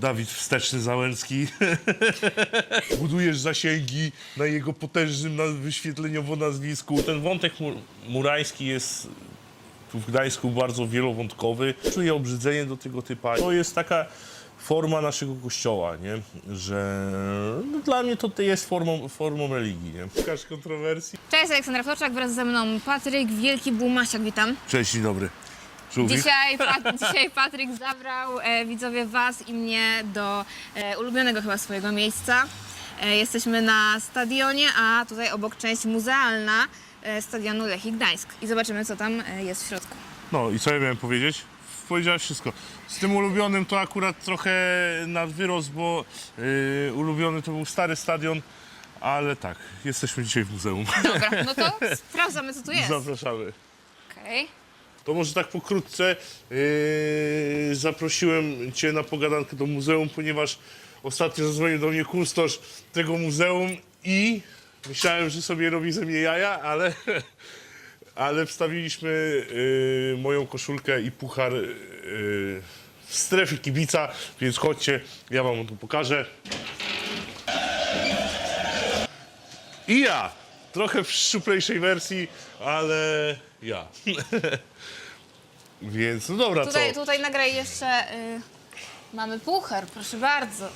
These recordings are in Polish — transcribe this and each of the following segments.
Dawid Wsteczny Załęcki. Budujesz zasięgi na jego potężnym na- wyświetleniowo nazwisku. Ten wątek mur murański jest tu w Gdańsku bardzo wielowątkowy. Czuję obrzydzenie do tego typa. To jest taka forma naszego kościoła, nie? Że no, dla mnie to jest formą, formą religii. Nie? Szukasz kontrowersji? Cześć, Aleksandra Floczak, wraz ze mną Patryk Wielki Bumasiak, witam. Cześć, dzień dobry. Żółwik? Dzisiaj, Pat, dzisiaj Patryk zabrał e, widzowie was i mnie do e, ulubionego chyba swojego miejsca. E, jesteśmy na stadionie, a tutaj obok część muzealna e, stadionu Lechii Gdańsk. I zobaczymy, co tam e, jest w środku. No i co ja miałem powiedzieć? Powiedziałeś wszystko. Z tym ulubionym to akurat trochę nad wyrost, bo yy, ulubiony to był stary stadion, ale tak, jesteśmy dzisiaj w muzeum. Dobra, no to sprawdzamy, co tu jest. Zapraszamy. Okej. To może tak pokrótce yy, zaprosiłem Cię na pogadankę do muzeum, ponieważ ostatnio zadzwonił do mnie kustosz tego muzeum i myślałem, że sobie robi ze mnie jaja, ale, ale wstawiliśmy yy, moją koszulkę i puchar yy, w strefie kibica, więc chodźcie, ja Wam to pokażę. I ja. Trochę w szczuplejszej wersji, ale ja. Więc no dobra, Tutaj, co? tutaj nagraj jeszcze... Y, mamy puchar, proszę bardzo.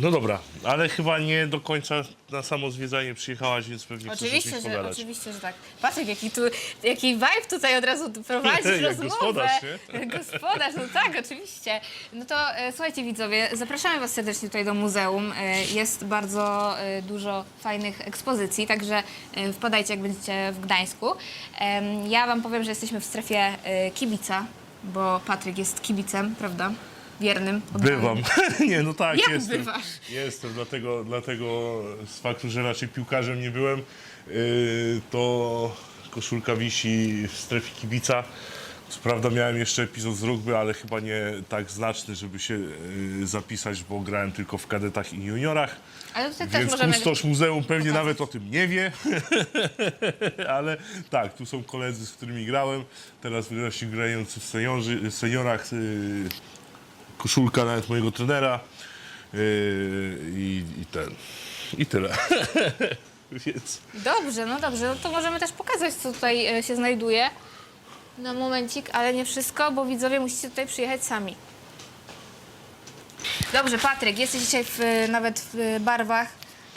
No dobra, ale chyba nie do końca na samo zwiedzanie przyjechałaś, więc pewnie chcesz o Oczywiście, czymś że, pogadać. oczywiście, że tak. Patryk, jaki tu, jaki vibe tutaj od razu prowadzisz Jak rozmowę. gospodarz, nie? Gospodarz, no tak, oczywiście. No to e, słuchajcie widzowie, zapraszamy was serdecznie tutaj do muzeum. E, jest bardzo e, dużo fajnych ekspozycji, także e, wpadajcie jak będziecie w Gdańsku. Em, ja wam powiem, że jesteśmy w strefie e, kibica, bo Patryk jest kibicem, prawda? Wiernym. Bywam. nie, no tak, Jak jestem. bywasz? Jestem, dlatego, dlatego z faktu, że raczej piłkarzem nie byłem, yy, to koszulka wisi w strefie kibica. Co prawda miałem jeszcze epizod z rugby, ale chyba nie tak znaczny, żeby się yy, zapisać, bo grałem tylko w kadetach i juniorach. Ale tutaj też Więc możemy... kustosz muzeum pewnie pokazać. nawet o tym nie wie, ale tak, tu są koledzy, z którymi grałem. Teraz właśnie grający w seniorzy, seniorach, yy, koszulka nawet mojego trenera yy, i, i ten. I tyle. Więc Dobrze, no dobrze, no to możemy też pokazać, co tutaj e, się znajduje. Na momencik, ale nie wszystko, bo widzowie musicie tutaj przyjechać sami. Dobrze, Patryk, jesteś dzisiaj w, e, nawet w barwach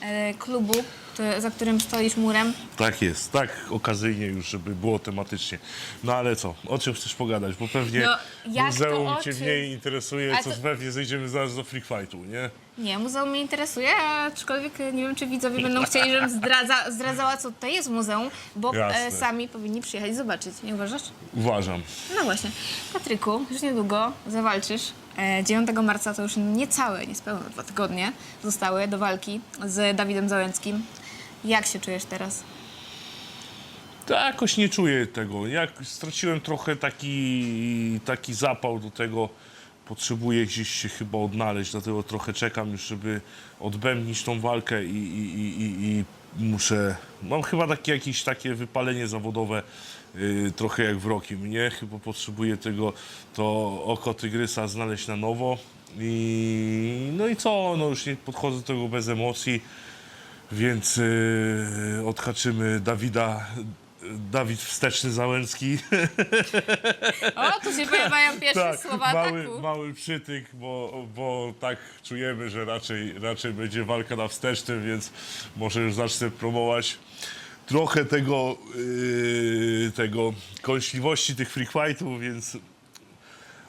e, klubu, ty- za którym stoisz murem. tak jest, tak okazyjnie już, żeby było tematycznie. No ale co, o czym chcesz pogadać? Bo pewnie No, jak to muzeum o cię czym? mniej interesuje, Ale co to- pewnie zejdziemy zaraz do freak fightu, nie? Nie, muzeum mnie interesuje, aczkolwiek e, nie wiem, czy widzowie będą chcieli, żebym zdradza, zdradzała, co tutaj jest w muzeum, bo e, sami powinni przyjechać zobaczyć, nie uważasz? Uważam. No właśnie. Patryku, już niedługo zawalczysz. E, 9 marca to już niecałe, niespełna dwa tygodnie zostały do walki z Dawidem Załęckim. Jak się czujesz teraz? Tak, jakoś nie czuję tego. Jak straciłem trochę taki, taki zapał do tego, potrzebuję gdzieś się chyba odnaleźć, dlatego trochę czekam już, żeby odbębnić tą walkę i, i, i, i, i muszę... Mam chyba takie, jakieś takie wypalenie zawodowe, yy, trochę jak w roki mnie. Chyba potrzebuję tego, to oko tygrysa znaleźć na nowo. I no i co, no już nie podchodzę do tego bez emocji. Więc yy, odhaczymy Dawida, Dawid Wsteczny Załęcki. O, tu się pojawiają pierwsze słowa Tak, mały, ataku. mały przytyk, bo, bo tak czujemy, że raczej, raczej będzie walka na wstecznym, więc może już zacznę promować trochę tego, yy, tego kąśliwości tych free fightów, więc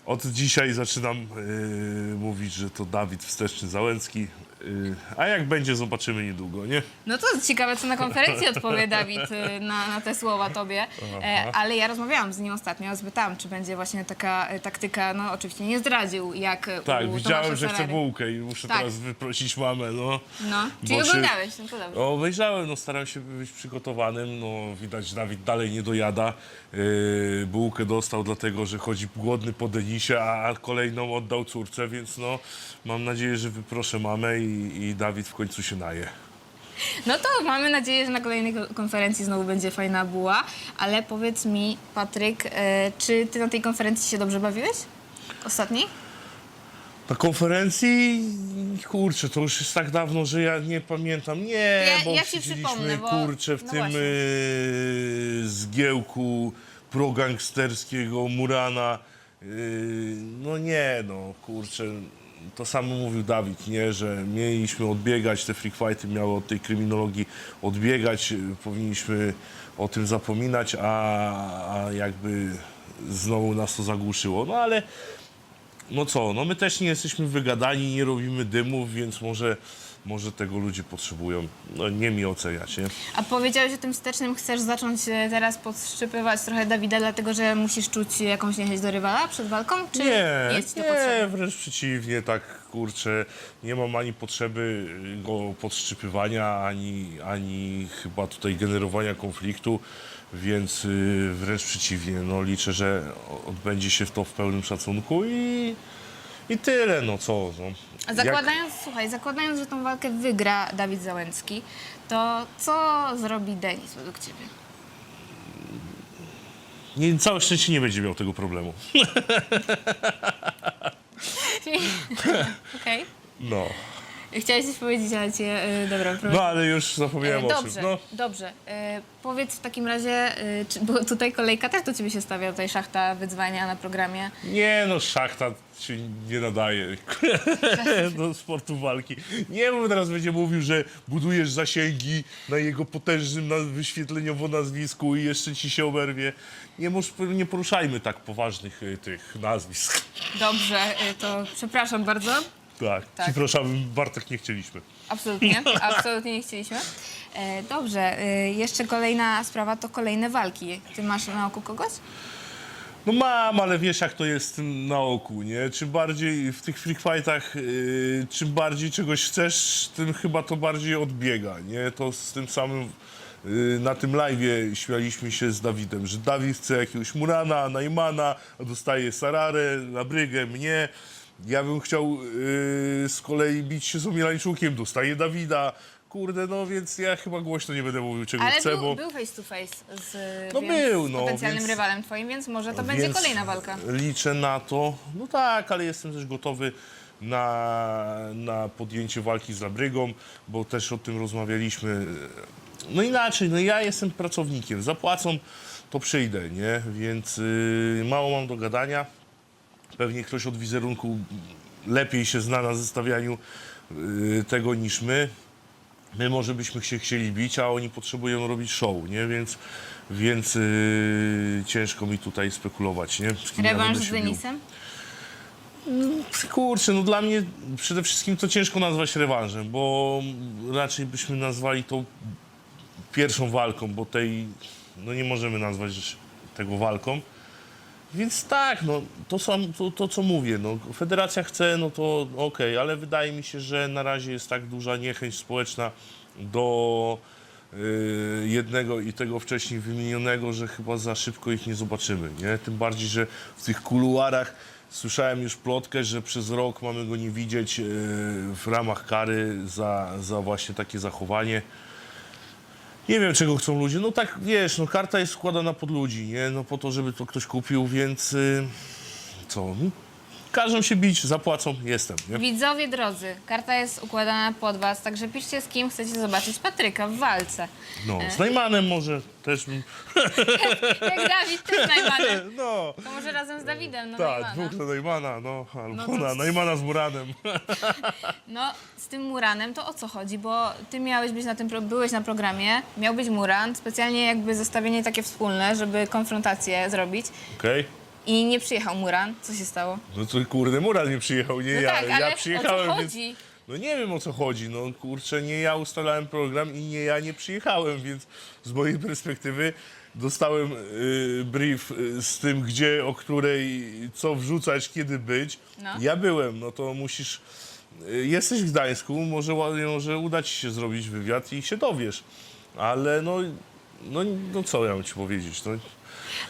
od dzisiaj zaczynam yy, mówić, że to Dawid Wsteczny Załęcki. Yy, a jak będzie, zobaczymy niedługo, nie? No to ciekawe, co na konferencji odpowie Dawid y, na, na te słowa tobie. E, ale ja rozmawiałam z nim ostatnio, zapytałam, czy będzie właśnie taka e, taktyka, no oczywiście nie zdradził, jak e, Tak, u widziałem, Tomasza że chce Ferrari. bułkę i muszę Tak. teraz wyprosić mamę, no. No, czyli Bo się- oglądałeś, no to dobrze. O, obejrzałem, no staram się być przygotowanym, no widać Dawid dalej nie dojada. Yy, bułkę dostał dlatego, że chodzi głodny po Denisie, a kolejną oddał córce, więc no mam nadzieję, że wyproszę mamę i, i Dawid w końcu się naje. No to mamy nadzieję, że na kolejnej ko- konferencji znowu będzie fajna buła. Ale powiedz mi, Patryk, e, czy ty na tej konferencji się dobrze bawiłeś? Ostatniej? Na konferencji, kurczę, to już jest tak dawno, że ja nie pamiętam. Nie, Ja- bo ja ci siedzieliśmy, przypomnę, bo- kurczę, w no tym właśnie. y, zgiełku progangsterskiego Murana. Y, no nie, no kurczę, to samo mówił Dawid, nie, że mieliśmy odbiegać, te freak fighty miały od tej kryminologii odbiegać, y, powinniśmy o tym zapominać, a, a jakby znowu nas to zagłuszyło. No ale no co, no my też nie jesteśmy wygadani, nie robimy dymów, więc może, może tego ludzie potrzebują. No nie mi oceniać, nie? A powiedziałeś o tym wstecznym, chcesz zacząć e, teraz podszczypywać trochę Dawida, dlatego że musisz czuć jakąś niechęć do rywala przed walką? Czy Nie, jest to nie, potrzebne? wręcz przeciwnie, tak kurczę, nie mam ani potrzeby go podszczypywania, ani, ani chyba tutaj generowania konfliktu, więc y, wręcz przeciwnie, no liczę, że odbędzie się to w pełnym szacunku i, i tyle, no co. No. A Zakładając, słuchaj, zakładając, że tą walkę wygra Dawid Załęcki, to co zrobi Denis według ciebie? Nie, całe szczęście nie będzie miał tego problemu. Okej. No. Chciałeś coś powiedzieć, ale cię... y, dobra, proszę. No ale już zapomniałem o Dobrze, czym. No, dobrze. E, powiedz w takim razie, e, czy, bo tutaj kolejka też do ciebie się stawia, tutaj szachta wyzwania na programie. nie no, szachta się nie nadaje do sportu walki. Nie, bo teraz będzie mówił, że budujesz zasięgi na jego potężnym na- wyświetleniowo nazwisku i jeszcze ci się oberwie. Nie, mów- nie poruszajmy tak poważnych y, tych nazwisk. Dobrze, e, to przepraszam bardzo. Tak, Tak. przepraszam, Bartek, nie chcieliśmy. Absolutnie, absolutnie nie chcieliśmy. E, dobrze, e, jeszcze kolejna sprawa to kolejne walki. Ty masz na oku kogoś? No mam, ale wiesz jak to jest na oku, nie? Czym bardziej w tych free fightach, yy, czym bardziej czegoś chcesz, tym chyba to bardziej odbiega, nie? To z tym samym yy, na tym live'ie śmialiśmy się z Dawidem, że Dawid chce jakiegoś Murana, Najmana, a dostaje Sararę, Labrygę, mnie. Ja bym chciał yy, z kolei bić się z Omielańczukiem, dostaje Dawida. Kurde, no więc ja chyba głośno nie będę mówił czego Ale chcę, był, bo... był face to face z, No więc, był, z no, potencjalnym więc- rywalem twoim, więc może to będzie Więc kolejna walka. Liczę na to. No tak, ale jestem też gotowy na, na podjęcie walki z Labrygą, bo też o tym rozmawialiśmy. No inaczej, no ja jestem pracownikiem. Zapłacą, to przyjdę, nie? Więc yy, mało mam do gadania. Pewnie ktoś od wizerunku lepiej się zna na zestawianiu yy, tego niż my. My może byśmy się chcieli bić, a oni potrzebują robić show, nie? Więc, więc yy, ciężko mi tutaj spekulować, nie? Z kim ja Rewanż będę z się bił. Denisem? Kurczę, no dla mnie przede wszystkim to ciężko nazwać rewanżem, bo raczej byśmy nazwali to pierwszą walką, bo tej, no nie możemy nazwać tego walką. Więc tak, no to, sam, to, to co mówię, no federacja chce, no to okej, ale wydaje mi się, że na razie jest tak duża niechęć społeczna do y, jednego i tego wcześniej wymienionego, że chyba za szybko ich nie zobaczymy, nie? Tym bardziej, że w tych kuluarach słyszałem już plotkę, że przez rok mamy go nie widzieć y, w ramach kary za, za właśnie takie zachowanie. Nie wiem, czego chcą ludzie. No tak, wiesz, no karta jest składana pod ludzi, nie? No po to, żeby to ktoś kupił, więc y, co? No, każą się bić, zapłacą, jestem, nie? Widzowie drodzy, karta jest układana pod was, także piszcie z kim chcecie zobaczyć Patryka w walce. No, z Najmanem może też. Jak Dawid, z Najmanem. No, To może razem z Dawidem, no tak, Najmana. dwóch na Najmana, no, albo No to- na Najmana z Muranem. No, z tym Muranem to o co chodzi? Bo ty miałeś być na tym, pro- byłeś na programie, miał być Muran, specjalnie jakby zestawienie takie wspólne, żeby konfrontację zrobić Okej? I nie przyjechał Muran. Co się stało? No to kurde, Muran nie przyjechał, nie No ja. tak, ale ja przyjechałem, o co więc... chodzi? No nie wiem o co chodzi, no kurczę, nie ja ustalałem program i nie ja nie przyjechałem, więc z mojej perspektywy dostałem y, brief y, z tym, gdzie, o której, co wrzucać, kiedy być. No. Ja byłem, no to musisz, y, jesteś w Gdańsku, może, może uda ci się zrobić wywiad i się dowiesz, ale no, no, no co ja mam ci powiedzieć, no,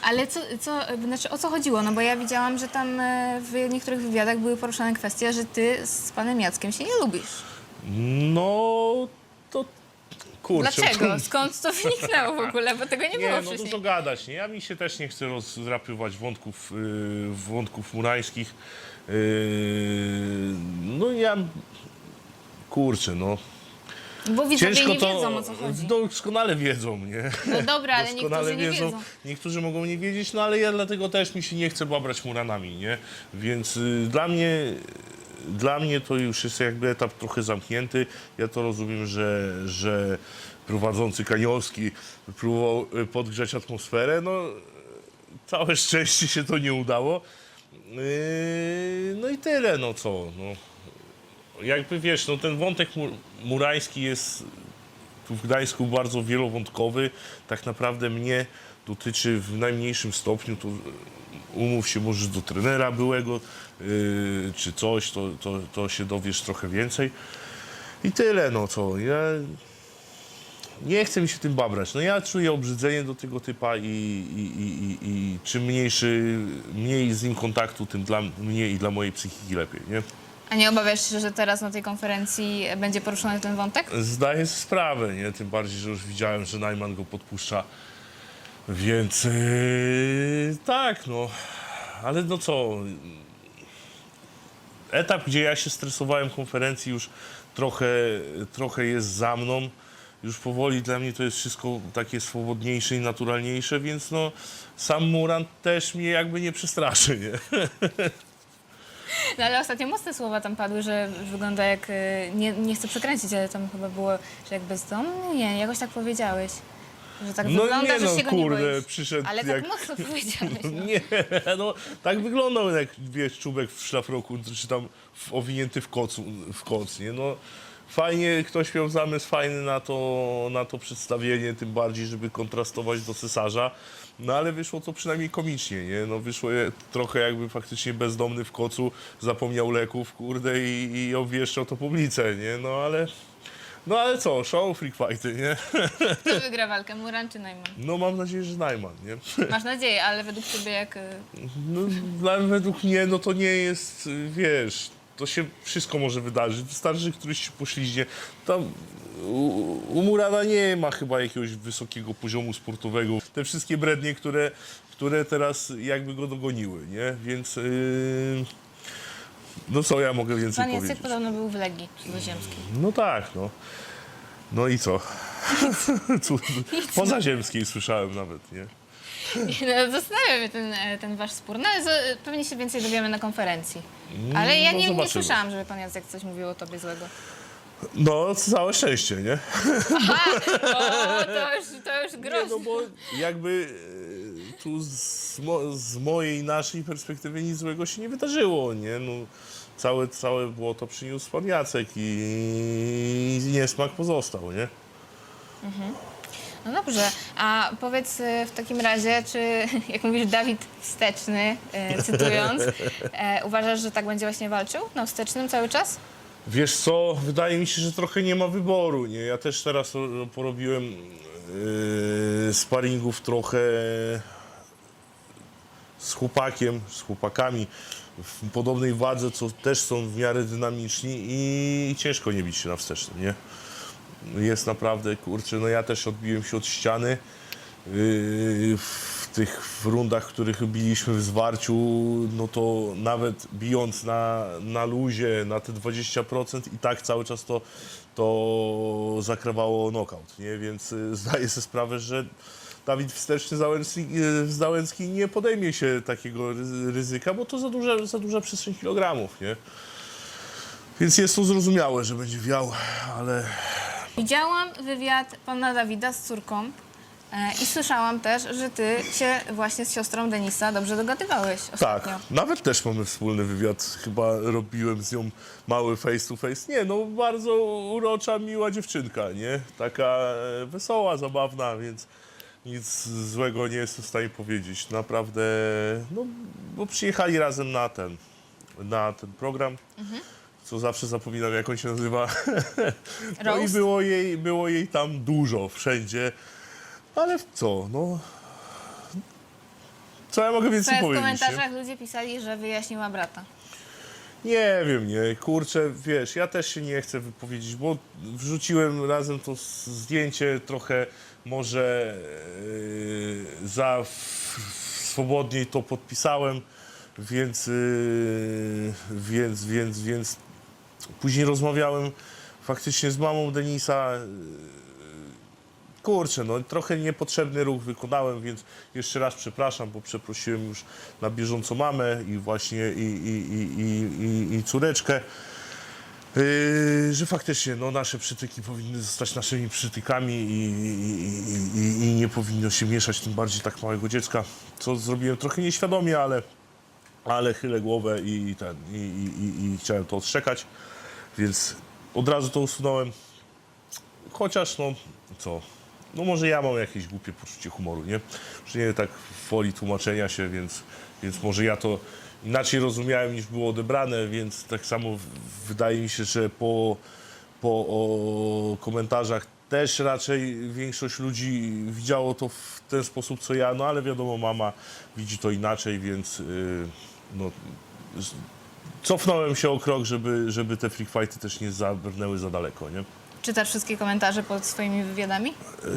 Ale co, co, znaczy o co chodziło? No bo ja widziałam, że tam e, w niektórych wywiadach były poruszane kwestie, że ty z panem Jackiem się nie lubisz. No, to Kurczę, Dlaczego? Skąd to wyniknęło w ogóle? Bo tego nie, było Nie, no wcześniej. dużo gadać, nie? Ja mi się też nie chcę rozdrapywać wątków, yy, wątków murańskich. Yy, no ja... Kurczę, no. Bo widzowie Ciężko nie to... wiedzą, o co chodzi. Doskonale wiedzą, nie? No dobra, ale niektórzy nie wiedzą. Niektórzy mogą nie wiedzieć, no ale ja dlatego też mi się nie chcę babrać muranami, nie? Więc y, dla mnie... Dla mnie to już jest jakby etap trochę zamknięty. Ja to rozumiem, że, że prowadzący Kaniowski próbował y, podgrzać atmosferę. No, całe szczęście się to nie udało. Yy, No i tyle, no co. No. Jakby wiesz, no ten wątek mu- murański jest tu w Gdańsku bardzo wielowątkowy. Tak naprawdę mnie dotyczy w najmniejszym stopniu. To umów się możesz do trenera byłego yy, czy coś, to, to, to się dowiesz trochę więcej. I tyle, no co. Ja nie chcę mi się tym babrać. No ja czuję obrzydzenie do tego typa i, i, i, i, i czym mniejszy, mniej z nim kontaktu, tym dla mnie i dla mojej psychiki lepiej, nie? A nie obawiasz się, że teraz na tej konferencji będzie poruszony ten wątek? Zdaję sobie sprawę, nie? Tym bardziej, że już widziałem, że Najman go podpuszcza. Więc yy, tak, no. Ale no co? Etap, gdzie ja się stresowałem konferencji już trochę, trochę jest za mną. Już powoli dla mnie to jest wszystko takie swobodniejsze i naturalniejsze, więc no sam Muran też mnie jakby nie przestraszy, nie? No ale ostatnio mocne słowa tam padły, że wygląda jak... y, Nie, nie chcę przekręcić, ale tam chyba było, że jak bezdomny? Nie, jakoś tak powiedziałeś. Że tak No wygląda, nie że no, się go nie kurde, boisz. przyszedł Ale jak... tak mocno powiedziałeś. No. Nie, no tak wyglądał jak wiesz, czubek w szlafroku, czy tam w, owinięty w, kocu, w koc, nie? No fajnie, ktoś miał zamysł fajny na to, na to przedstawienie, tym bardziej, żeby kontrastować do cesarza. No ale wyszło to przynajmniej komicznie, nie? No wyszło je- trochę jakby faktycznie bezdomny w kocu, zapomniał leków, kurde, i, i obwieszczał to publicę, nie? No ale... No ale co, show freak fighty, nie? Kto wygra walkę, Muran czy Najman? No mam nadzieję, że Najman, nie? Masz nadzieję, ale według ciebie jak... y, No, dla, według mnie no to nie jest, y, wiesz, to się wszystko może wydarzyć. Wystarczy, że któryś się pośliźnie. Tam u, Murana nie ma chyba jakiegoś wysokiego poziomu sportowego. Te wszystkie brednie, które, które teraz jakby go dogoniły, nie? Więc yy, no co ja mogę więcej Pan powiedzieć? podobno był w Legii Cudzoziemskiej. No tak, no. No i co? Pozaziemskiej słyszałem nawet, nie? No, zastanawia mnie ten, e, ten wasz spór. No ale z- pewnie się więcej dowiemy na konferencji. Ale ja no nie, nie zobaczymy. słyszałam, żeby pan Jacek coś mówił o tobie złego. No, całe szczęście, nie? O, to już, to już groźne. no bo jakby e, tu z, mo, z mojej, naszej perspektywy nic złego się nie wydarzyło, nie? No, całe, całe błoto przyniósł pan Jacek i, i niesmak pozostał, nie? No dobrze, a powiedz e, w takim razie, czy jak mówisz Dawid Wsteczny, e, cytując, e, uważasz, że tak będzie właśnie walczył na Wstecznym cały czas? Wiesz co, wydaje mi się, że trochę nie ma wyboru, nie? Ja też teraz ro- porobiłem yy, sparingów trochę z chłopakiem, z chłopakami w podobnej wadze, co też są w miarę dynamiczni i ciężko nie bić się na wstecznym, nie? Jest naprawdę, kurczę, no ja też odbiłem się od ściany yy, w tych rundach, w których biliśmy w zwarciu, no to nawet bijąc na, na luzie, na te 20% i tak cały czas to, to zakrawało knockout, nie? Więc y, zdaję sobie sprawę, że Dawid Wsteczny Załęcki, y, Załęcki nie podejmie się takiego ryzy- ryzyka, bo to za duża, za duża przestrzeń kilogramów, nie? Więc jest to zrozumiałe, że będzie wiał, ale Widziałam wywiad pana Dawida z córką e, i słyszałam też, że ty się właśnie z siostrą Denisa dobrze dogadywałeś ostatnio. Tak, nawet też mamy wspólny wywiad. Chyba robiłem z nią mały face to face. Nie, no bardzo urocza, miła dziewczynka, nie? Taka e, wesoła, zabawna, więc nic złego nie jestem w stanie powiedzieć. Naprawdę, no, bo przyjechali razem na ten, na ten program. Co zawsze zapominam, jak on się nazywa. No i Roast? było jej, było jej tam dużo, wszędzie. Ale co, no... Co ja mogę W więcej w powiedzieć? nie? komentarzach ludzie pisali, że wyjaśniła brata. Nie wiem, nie, kurczę, wiesz, ja też się nie chcę wypowiedzieć, bo wrzuciłem razem to s- zdjęcie trochę może yy, za f- swobodniej to podpisałem, więc, yy, więc, więc, więc później rozmawiałem faktycznie z mamą Denisa, Kurczę, no trochę niepotrzebny ruch wykonałem, więc jeszcze raz przepraszam, bo przeprosiłem już na bieżąco mamę i właśnie i, i, i, i, i, córeczkę. Yy, że faktycznie no, nasze przytyki powinny zostać naszymi przytykami i, i, i, i, nie powinno się mieszać, tym bardziej tak małego dziecka, co zrobiłem trochę nieświadomie, ale, ale chylę głowę i, i ten, i, i, i, i chciałem to odszczekać, więc od razu to usunąłem. Chociaż no co, no może ja mam jakieś głupie poczucie humoru, nie? Że nie tak w woli tłumaczenia się, więc, więc może ja to inaczej rozumiałem niż było odebrane, więc tak samo wydaje mi się, że po, po komentarzach też raczej większość ludzi widziało to w ten sposób co ja, no ale wiadomo, mama widzi to inaczej, więc yy, no, cofnąłem się o krok, żeby, żeby te freak fighty też nie zabrnęły za daleko, nie? Czytasz wszystkie komentarze pod swoimi wywiadami?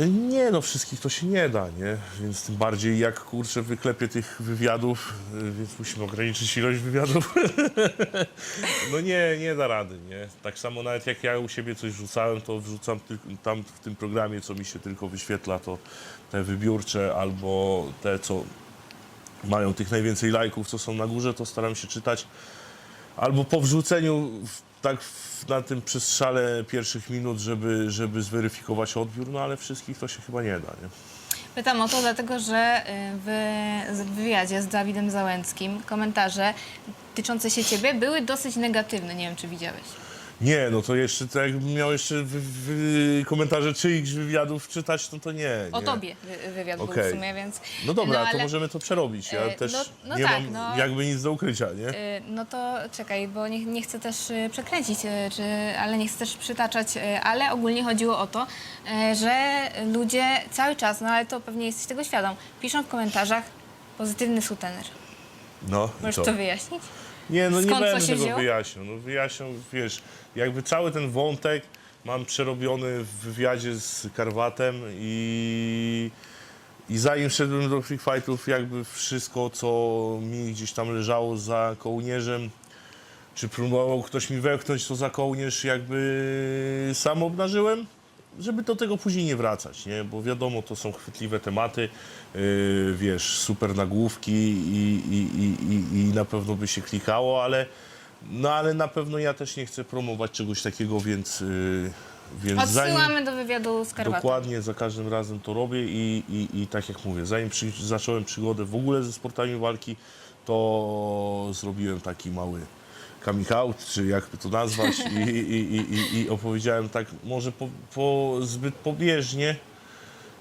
Nie, no wszystkich to się nie da, nie? Więc tym bardziej jak kurczę wyklepię tych wywiadów, y, więc musimy ograniczyć ilość wywiadów. no nie, nie da rady, nie? Tak samo nawet jak ja u siebie coś wrzucałem, to wrzucam tam w tym programie, co mi się tylko wyświetla, to te wybiórcze albo te, co mają tych najwięcej lajków, co są na górze, to staram się czytać. Albo po wrzuceniu w, tak w, na tym przestrzale pierwszych minut, żeby, żeby zweryfikować odbiór, no ale wszystkich to się chyba nie da, nie? Pytam o to dlatego, że y, w wywiadzie z Dawidem Załęckim komentarze tyczące się ciebie były dosyć negatywne. Nie wiem, czy widziałeś. Nie, no to jeszcze, to jakbym miał jeszcze wy, wy, komentarze czyichś wywiadów czytać, no to nie. O nie. tobie wy- wywiad był Okej. w sumie, więc... No dobra, no, to ale- możemy to przerobić. Ja E, też no- no nie tak, mam no. jakby nic do ukrycia, nie? Y, No to czekaj, bo nie, nie chcę też y, przekręcić, y, czy, ale nie chcę też przytaczać, y, ale ogólnie chodziło o to, y, że ludzie cały czas, no ale to pewnie jesteś tego świadom, piszą w komentarzach pozytywny sutener. No, i Możesz co? to wyjaśnić? Nie, no nie Skąd to będę tego wzięło? wyjaśniał. No wyjaśniał, wiesz, jakby cały ten wątek mam przerobiony w wywiadzie z Karwatem i, i zanim szedłem do free fightów, jakby wszystko, co mi gdzieś tam leżało za kołnierzem, czy próbował ktoś mi wepchnąć to za kołnierz, jakby sam obnażyłem, żeby do tego później nie wracać, nie? Bo wiadomo, to są chwytliwe tematy, yy, wiesz, super nagłówki i, i, i, i, i na pewno by się klikało, ale no ale na pewno ja też nie chcę promować czegoś takiego, więc, yy, więc zanim... Odsyłamy do wywiadu z. Dokładnie, za każdym razem to robię i, i, i tak jak mówię, zanim przy, zacząłem przygodę w ogóle ze sportami walki, to zrobiłem taki mały coming out, czy jakby to nazwać i, i, i, i, i opowiedziałem tak może po, po, zbyt pobieżnie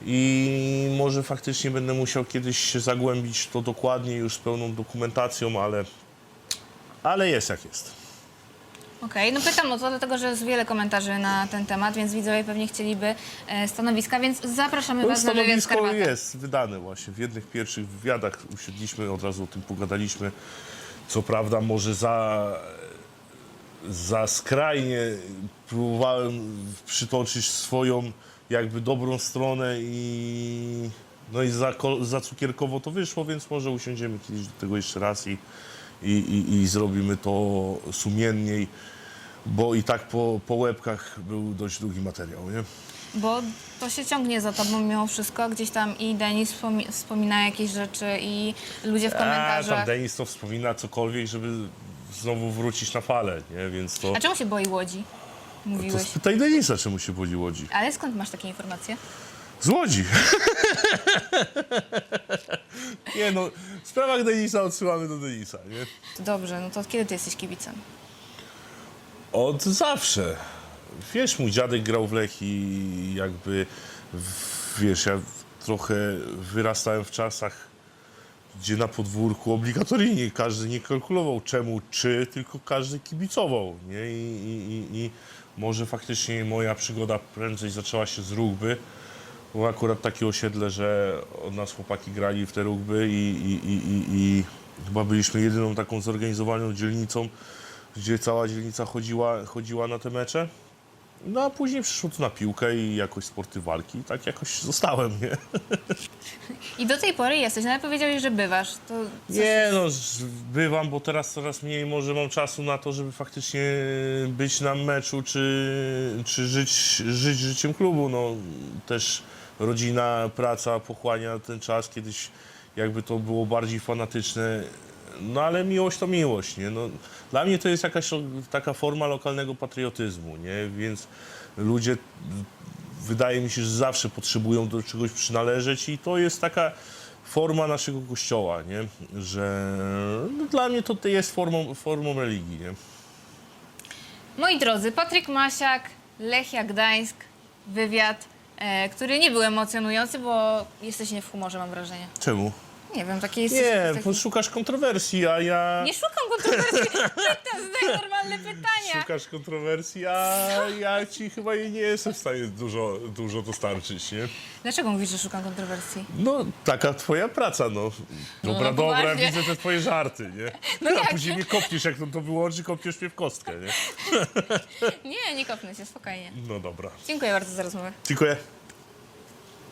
i może faktycznie będę musiał kiedyś się zagłębić to dokładnie już z pełną dokumentacją, ale, ale jest jak jest. Okej, no pytam o to, dlatego że jest wiele komentarzy na ten temat, więc widzowie pewnie chcieliby e, stanowiska, więc zapraszamy No, Was na wywiad z stanowisko Karwatem. jest wydane właśnie. W jednych pierwszych wywiadach usiedliśmy, od razu o tym pogadaliśmy. Co prawda może za, za skrajnie próbowałem przytoczyć swoją jakby dobrą stronę i no i za, za cukierkowo to wyszło, więc może usiądziemy kiedyś do tego jeszcze raz i, i, i, i zrobimy to sumienniej, bo i tak po, po łebkach był dość długi materiał, nie? Bo to się ciągnie za tobą mimo wszystko. Gdzieś tam i Denis wspomi- wspomina jakieś rzeczy i ludzie w A, tam komentarzach. Denis to wspomina cokolwiek, żeby znowu wrócić na falę, nie? Więc to... A czemu się boi Łodzi? To Mówiłeś. spytaj Denisa, czemu się boli Łodzi. Ale skąd masz takie informacje? Z Łodzi! nie no, w sprawach Denisa odsyłamy do Denisa, nie? To dobrze, no to od kiedy ty jesteś kibicem? Od zawsze. Wiesz, mój dziadek grał w Lech i jakby, wiesz, ja trochę wyrastałem w czasach, gdzie na podwórku obligatoryjnie każdy nie kalkulował czemu, czy, tylko każdy kibicował, nie? I, i, i, może faktycznie moja przygoda prędzej zaczęła się z rugby, bo akurat takie osiedle, że od nas chłopaki grali w te rugby i, i, i, i, i chyba byliśmy jedyną taką zorganizowaną dzielnicą, gdzie cała dzielnica chodziła, chodziła na te mecze. No a później przyszło to na piłkę i jakoś sporty walki. I tak jakoś zostałem, nie? I do tej pory jesteś, nawet powiedziałeś, że bywasz. To coś- Nie no, bywam, bo teraz coraz mniej może mam czasu na to, żeby faktycznie być na meczu, czy, czy żyć, żyć życiem klubu. No, też rodzina, praca pochłania ten czas, kiedyś jakby to było bardziej fanatyczne. No ale miłość to miłość, nie? No, dla mnie to jest jakaś taka forma lokalnego patriotyzmu, nie? Więc ludzie wydaje mi się, że zawsze potrzebują do czegoś przynależeć i to jest taka forma naszego kościoła, nie? Że no, dla mnie to jest formą, formą religii, nie? Moi drodzy, Patryk Masiak, Lechia Gdańsk, wywiad, e, który nie był emocjonujący, bo jesteś nie w humorze, mam wrażenie. Czemu? Nie wiem, takie jest... Nie, taki... bo szukasz kontrowersji, a ja... Nie szukam kontrowersji, pytam, zadaję normalne pytania. Szukasz kontrowersji, a ja ci chyba nie jestem w stanie dużo, dużo dostarczyć, nie? Dlaczego mówisz, że szukam kontrowersji? No, taka twoja praca, no. Dobra, no dobra, poważnie. widzę te twoje żarty, nie? No a jak? później mnie kopniesz, jak to, to wyłączy, kopniesz mnie w kostkę, nie? Nie, nie kopnę się, spokojnie. No dobra. Dziękuję bardzo za rozmowę. Dziękuję.